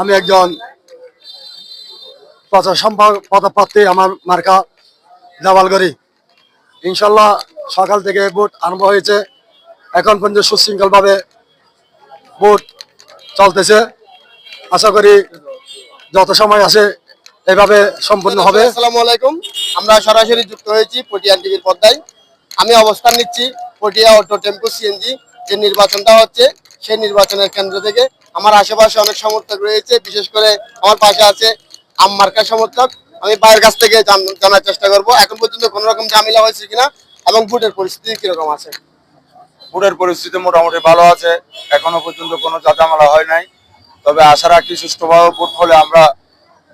আমি একজন প্রচার সম্পাদক, পদপ্রার্থী, আমার মার্কা জাবালগড়ি ইনশাল্লাহ সকাল থেকে ভোট আরম্ভ হয়েছে। এখন পর্যন্ত সুশৃঙ্খলভাবে ভোট চলতেছে। আশা করি যত সময় আসে এভাবে সম্পূর্ণ হবে। আসসালামু আলাইকুম। আমরা সরাসরি যুক্ত হয়েছি পটিয়া টিভির পর্দায়। আমি অবস্থান নিচ্ছি পটিয়া অটো টেম্পো সিএনজি। যে নির্বাচনটা হচ্ছে, সেই নির্বাচনের কেন্দ্র থেকে আমার আশেপাশে অনেক সমর্থক রয়েছে বিশেষ করে আমার পাশে আছে আম্মার্কার সমর্থক। আমি বাইরের কাছ থেকে জান- জানার চেষ্টা করব। এখন পর্যন্ত কোনো রকম ঝামেলা হয়েছে কিনা এবং ভোটের পরিস্থিতি কীরকম আছে? ভোটের পরিস্থিতি মোটামুটি ভালো আছে। এখনও পর্যন্ত কোনো জাতামালা হয় নাই। তবে আশা রাখি সুষ্ঠুভাবে ভোট হলে আমরা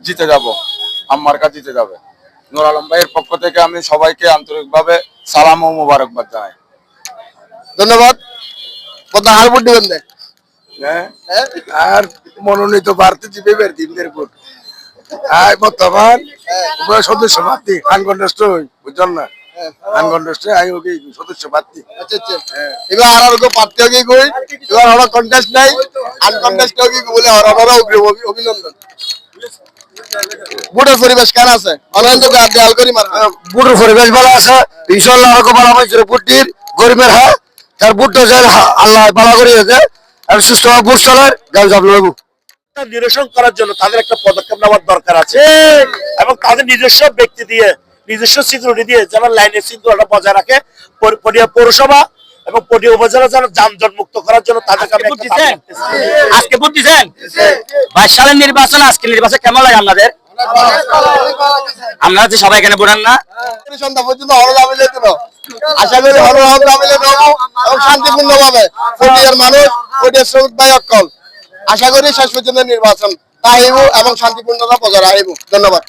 জিতে যাব। আমার কাছে জিতে যাবে। নুর আলম ভাইয়ের পক্ষ থেকে আমি সবাইকে আন্তরিকভাবে সালাম ও মোবারকবাদ জানাই। ধন্যবাদ। পদ্মা আর ভোট দিবেন? আর মনোনীত ভারতীয় জীবের দিনদের ভোট আর বর্তমান সদস্য প্রার্থী আনকন্টেস্ট বুঝছেন না? আনকন্টেস্ট আমি ওকে সদস্য প্রার্থী। আচ্ছা আচ্ছা। এবার আর আর প্রার্থী হয়ে কই? এবার আমরা কন্টেস্ট নাই। আনকন্টেস্ট হয়ে বলে আর অগ্রিম অভিনন্দন। ভোটের পরিবেশ কেন আছে? দেয়াল করি বুটের পরিবেশ ভালো আছে। ইনশাল্লাহ আরও ভালো হয়েছে। বুটটির গরিবের হ্যাঁ তার আল্লাহ ভালো করিয়েছে। আর সুস্থভাবে বুট চলার গাছ যাব নিরসন করার জন্য তাদের একটা পদক্ষেপ নেওয়ার দরকার আছে। এবং তাদের নিজস্ব ব্যক্তি দিয়ে নিজস্ব সিকিউরিটি দিয়ে যেন লাইনের শৃঙ্খলাটা বজায় রাখে পটিয়া পৌরসভা এবং পটিয়া উপজেলা যেন যানজট মুক্ত করার জন্য তাদেরকে। আজকে ভোট দিচ্ছেন বাইশ সালের নির্বাচন আজকে নির্বাচন কেমন লাগে আপনাদের? আপনারা যে সবাই এখানে বোঝেন না। সন্ধ্যা পর্যন্ত আশা করি হল দাবিলে দেবো এবং শান্তিপূর্ণ ভাবে পটিয়ার মানুষ পটিয়ার শ্রমিক ভাই অক্কল। আশা করি শেষ পর্যন্ত নির্বাচন তাই এবং শান্তিপূর্ণতা বজায় রাখব। ধন্যবাদ।